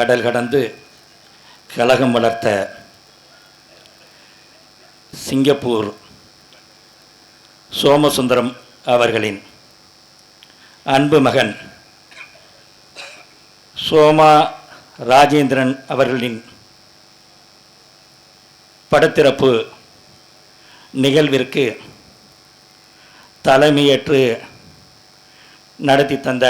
கடல் கடந்து கழகம் வளர்த்த சிங்கப்பூர் சோமசுந்தரம் அவர்களின் அன்பு மகன் சோமா ராஜேந்திரன் அவர்களின் படத்திறப்பு நிகழ்விற்கு தலைமையேற்று நடத்தி தந்த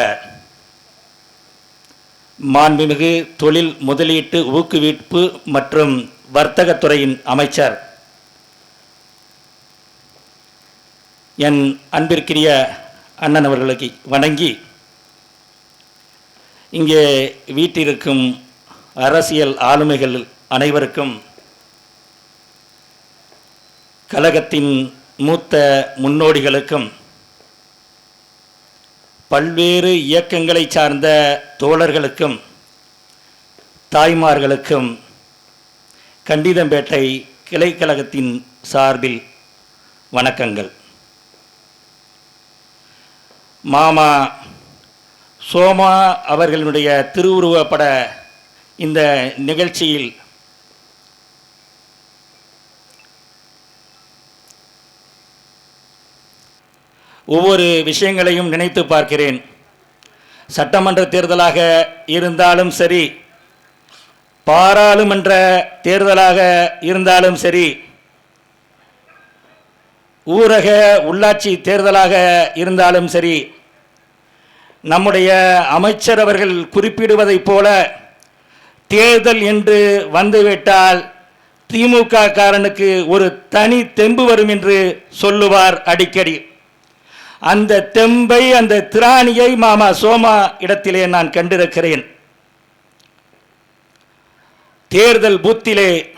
மாண்புமிகு தொழில் முதலீட்டு ஊக்குவிப்பு மற்றும் வர்த்தகத்துறையின் அமைச்சர் என் அன்பிற்கிரிய அண்ணன் அவர்களுக்கு வணங்கி இங்கே வீட்டிருக்கும் அரசியல் ஆளுமைகள் அனைவருக்கும் கழகத்தின் மூத்த முன்னோடிகளுக்கும் பல்வேறு இயக்கங்களை சார்ந்த தோழர்களுக்கும் தாய்மார்களுக்கும் கண்டிதம்பேட்டை கிளைக்கழகத்தின் சார்பில் வணக்கங்கள். மாமா சோமா அவர்களுடைய திருவுருவப்பட இந்த நிகழ்ச்சியில் ஒவ்வொரு விஷயங்களையும் நினைத்து பார்க்கிறேன். சட்டமன்ற தேர்தலாக இருந்தாலும் சரி பாராளுமன்ற தேர்தலாக இருந்தாலும் சரி ஊரக உள்ளாட்சி தேர்தலாக இருந்தாலும் சரி நம்முடைய அமைச்சர் அவர்கள் குறிப்பிடுவதைப் போல தேர்தல் என்று வந்துவிட்டால் திமுக காரனுக்கு ஒரு தனி தெம்பு வரும் என்று சொல்லுவார் அடிக்கடி. அந்த தெம்பை அந்த திராணியை மாமா சோமா இடத்திலே நான் கண்டிருக்கிறேன். தேர்தல் பூத்திலே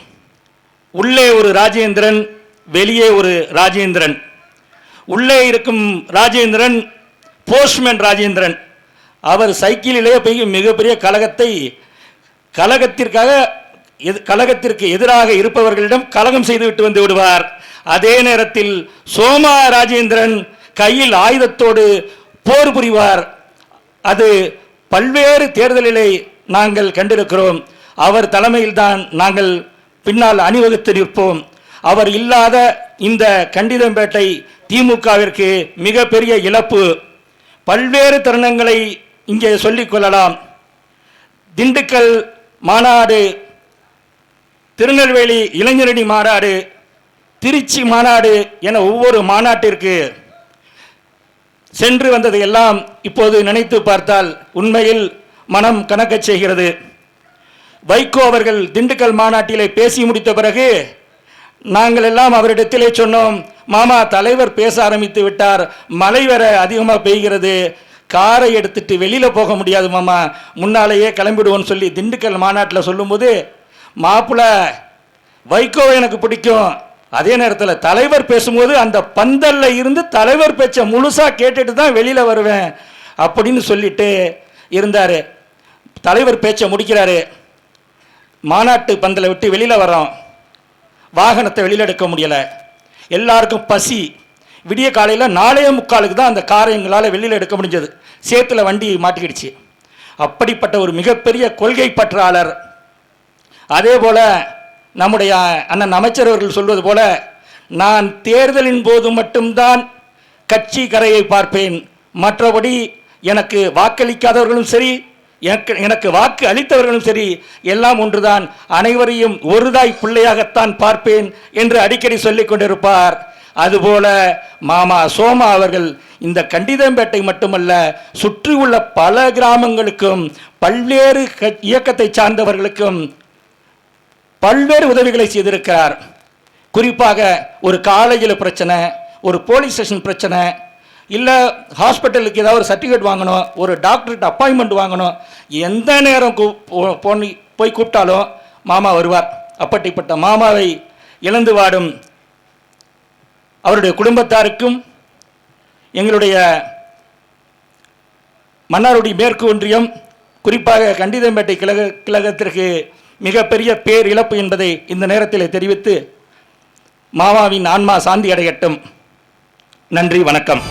உள்ளே ஒரு ராஜேந்திரன் வெளியே ஒரு ராஜேந்திரன். உள்ளே இருக்கும் ராஜேந்திரன் போஸ்ட்மேன் ராஜேந்திரன். அவர் சைக்கிளிலே போய் மிகப்பெரிய கழகத்தை கழகத்திற்காக எது கழகத்திற்கு எதிராக இருப்பவர்களிடம் கலகம் செய்துவிட்டு வந்து விடுவார். அதே நேரத்தில் சோமா ராஜேந்திரன் கையில் ஆயுதத்தோடு போர் புரிவார். அது பல்வேறு தேர்தலிலே நாங்கள் கண்டிருக்கிறோம். அவர் தலைமையில்தான் நாங்கள் பின்னால் அணிவகுத்து நிற்போம். அவர் இல்லாத இந்த கண்டிதம்பேட்டை திமுகவிற்கு மிகப்பெரிய இழப்பு. பல்வேறு தருணங்களை இங்கே சொல்லிக்கொள்ளலாம் திண்டுக்கல் மாநாடு திருநெல்வேலி இளைஞரணி மாநாடு திருச்சி மாநாடு என ஒவ்வொரு மாநாட்டிற்கு சென்று வந்தது எல்லாம் இப்போது நினைத்து பார்த்தால் உண்மையில் மனம் கணக்கச் செய்கிறது. வைகோ அவர்கள் திண்டுக்கல் மாநாட்டிலே பேசி முடித்த பிறகு நாங்கள் எல்லாம் அவரிடத்திலே சொன்னோம் மாமா தலைவர் பேச ஆரம்பித்து விட்டார். மழை வர அதிகமாக பெய்கிறது. காரை எடுத்துட்டு வெளியில் போக முடியாது மாமா. முன்னாலேயே கிளம்பிடுவோன்னு சொல்லி திண்டுக்கல் மாநாட்டில் சொல்லும்போது மாப்பிள்ள வைகோ எனக்கு பிடிக்கும். அதே நேரத்தில் தலைவர் பேசும்போது அந்த பந்தல்ல இருந்து தலைவர் பேச்சை முழுசாக கேட்டுட்டு தான் வெளியில் வருவேன் அப்படின்னு சொல்லிட்டு இருந்தார். தலைவர் பேச்சை முடிக்கிறாரு. மாநாட்டு பந்தலை விட்டு வெளியில் வரோம் வாகனத்தை வெளியில் எடுக்க முடியலை. எல்லாருக்கும் பசி. விடிய காலையில் நாலே முக்காலுக்கு தான் அந்த காரை எங்களால் வெளியில் எடுக்க முடிஞ்சது. சேத்துல வண்டி மாட்டிக்கிடுச்சு. அப்படிப்பட்ட ஒரு மிகப்பெரிய கொள்கை பற்றாளர். அதே போல் நம்முடைய அண்ணன் அமைச்சர் அவர்கள் சொல்வது போல நான் தேர்தலின் போது மட்டும்தான் கட்சி கரையை பார்ப்பேன். மற்றபடி எனக்கு வாக்களிக்காதவர்களும் சரி எனக்கு எனக்கு வாக்கு அளித்தவர்களும் சரி எல்லாம் ஒன்றுதான். அனைவரையும் ஒருதாய் பிள்ளையாகத்தான் பார்ப்பேன் என்று அடிக்கடி சொல்லிக் கொண்டிருப்பார். அதுபோல மாமா சோமா அவர்கள் இந்த கண்டிதம்பேட்டை மட்டுமல்ல சுற்றியுள்ள பல கிராமங்களுக்கும் பல்வேறு க- இயக்கத்தை சார்ந்தவர்களுக்கும் பல்வேறு உதவிகளை செய்திருக்கிறார். குறிப்பாக ஒரு காலேஜில் பிரச்சனை ஒரு போலீஸ் ஸ்டேஷன் பிரச்சனை இல்லை ஹாஸ்பிட்டலுக்கு ஏதாவது ஒரு சர்டிஃபிகேட் வாங்கணும் ஒரு டாக்டர்கிட்ட அப்பாயின்மெண்ட் வாங்கணும் எந்த நேரம் கூ- போ- போய் கூப்பிட்டாலும் மாமா வருவார். அப்படிப்பட்ட மாமாவை இழந்து வாடும் அவருடைய குடும்பத்தாருக்கும் எங்களுடைய மன்னாருடைய மேற்கு ஒன்றியம் குறிப்பாக கண்டிதம்பேட்டை கிழக கிழகத்திற்கு மிகப்பெரிய பேர் இழப்பு என்பதை இந்த நேரத்தில் தெரிவித்து மாமாவின் ஆன்மா சாந்தி அடையட்டும். நன்றி வணக்கம்.